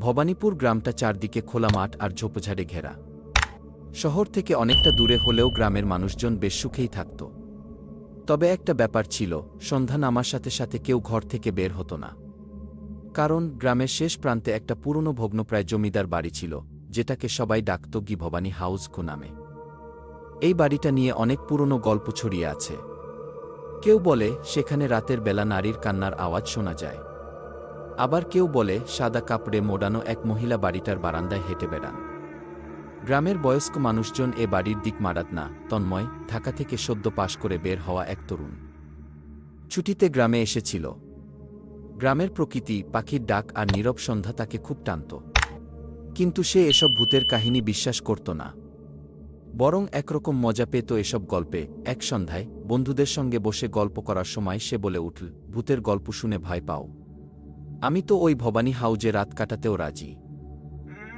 ভবানীপুর গ্রামটা চারদিকে খোলা মাঠ আর ঝোপঝাড়ে ঘেরা। শহর থেকে অনেকটা দূরে হলেও গ্রামের মানুষজন বেশ সুখেই থাকত। তবে একটা ব্যাপার ছিল, সন্ধ্যা নামার সাথে সাথে কেউ ঘর থেকে বের হতো না। কারণ গ্রামের শেষ প্রান্তে একটা পুরনো ভগ্নপ্রায় জমিদার বাড়ি ছিল, যেটাকে সবাই ডাকত গি ভবানী হাউস কু নামে। এই বাড়িটা নিয়ে অনেক পুরনো গল্প ছড়িয়ে আছে। কেউ বলে, সেখানে রাতের বেলা নারীর কান্নার আওয়াজ শোনা যায়। আবার কেউ বলে, সাদা কাপড়ে মোড়ানো এক মহিলা বাড়িটার বারান্দায় হেঁটে বেড়ান। গ্রামের বয়স্ক মানুষজন এ বাড়ির দিক মারাত না, তন্ময় ঢাকা থেকে সদ্য পাশ করে বের হওয়া এক তরুণ। ছুটিতে গ্রামে এসেছিল। গ্রামের প্রকৃতি, পাখির ডাক আর নীরব সন্ধ্যা তাকে খুব টানত। কিন্তু সে এসব ভূতের কাহিনী বিশ্বাস করত না। বরং একরকম মজা পেত এসব গল্পে। এক সন্ধ্যায় বন্ধুদের সঙ্গে বসে গল্প করার সময় সে বলে উঠল, ভূতের গল্প শুনে ভয় পাও। আমি তো ওই ভবানী হাউজে রাত কাটাতেও রাজি।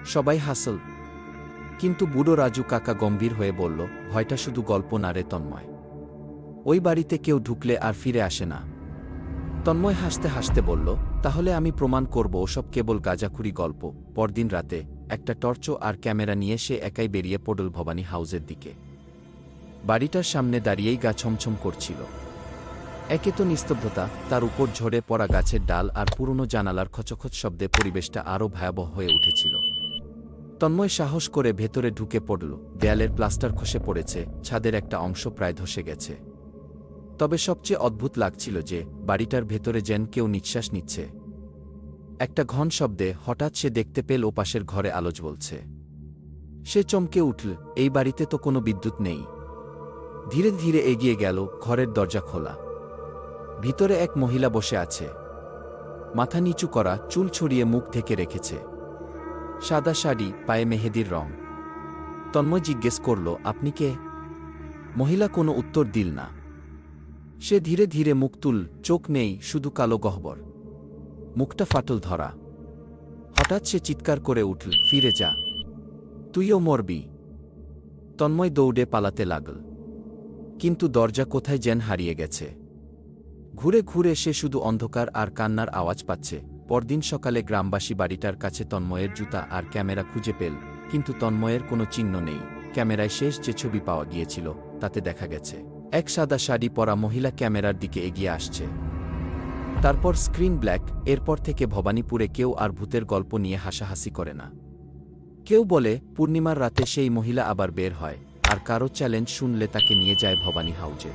সবাই হাসল। কিন্তু বুড়ো রাজু কাকা গম্ভীর হয়ে বলল, ভয়টা শুধু গল্প না রে তন্ময়। ওই বাড়িতে কেউ ঢুকলে আর ফিরে আসে না। তন্ময় হাসতে হাসতে বলল, তাহলে আমি প্রমাণ করব ওসব কেবল গাজাখুরি গল্প। পরদিন রাতে একটা টর্চ আর ক্যামেরা নিয়ে সে একাই বেরিয়ে পড়ল ভবানী হাউজের দিকে। বাড়িটার সামনে দাঁড়িয়েই গা ছমছম করছিল। একে তো নিস্তব্ধতা, তার উপর ঝরে পড়া গাছের ডাল আর পুরনো জানালার খচখচ শব্দে পরিবেশটা আরও ভয়াবহ হয়ে উঠেছিল। তন্ময় সাহস করে ভেতরে ঢুকে পড়ল, দেয়ালের প্লাস্টার খসে পড়েছে, ছাদের একটা অংশ প্রায় ধসে গেছে। তবে সবচেয়ে অদ্ভুত লাগছিল যে, বাড়িটার ভেতরে যেন কেউ নিঃশ্বাস নিচ্ছে। একটা ঘন শব্দে হঠাৎ সে দেখতে পেল ওপাশের ঘরে আলোচ বলছে। সে চমকে উঠল, এই বাড়িতে তো কোনো বিদ্যুৎ নেই। ধীরে ধীরে এগিয়ে গেল, ঘরের দরজা খোলা। ভিতরে এক মহিলা বসে আছে। মাথা নিচু করা, চুল ছড়িয়ে মুখ ঢেকে রেখেছে। সাদা শাড়ি, পায়ে মেহেদির রং। তন্ময় জিজ্ঞেস করল, আপনি কে? মহিলা কোনো উত্তর দিল না। সে ধীরে ধীরে মুখ তুল, চোখ নেই, শুধু কালো গহ্বর। মুখটা ফাটল ধরা। হঠাৎ সে চিৎকার করে উঠল, ফিরে যা। তুইও মরবি। তন্ময় দৌড়ে পালাতে লাগল। কিন্তু দরজা কোথায় যেন হারিয়ে গেছে। ঘুরে ঘুরে সে শুধু অন্ধকার আর কান্নার আওয়াজ পাচ্ছে। পরদিন সকালে গ্রামবাসী বাড়িটার কাছে তন্ময়ের জুতা আর ক্যামেরা খুঁজে পেল, কিন্তু তন্ময়ের কোনো চিহ্ন নেই। ক্যামেরায় শেষ যে ছবি পাওয়া গিয়েছিল, তাতে দেখা গেছে, এক সাদা শাড়ি পরা মহিলা ক্যামেরার দিকে এগিয়ে আসছে। তারপর স্ক্রিন ব্ল্যাক, এরপর থেকে ভবানীপুরে কেউ আর ভূতের গল্প নিয়ে হাসাহাসি করে না। কেউ বলে, পূর্ণিমার রাতে সেই মহিলা আবার বের হয়, আর কারও চ্যালেঞ্জ শুনলে তাকে নিয়ে যায় ভবানী হাউজে।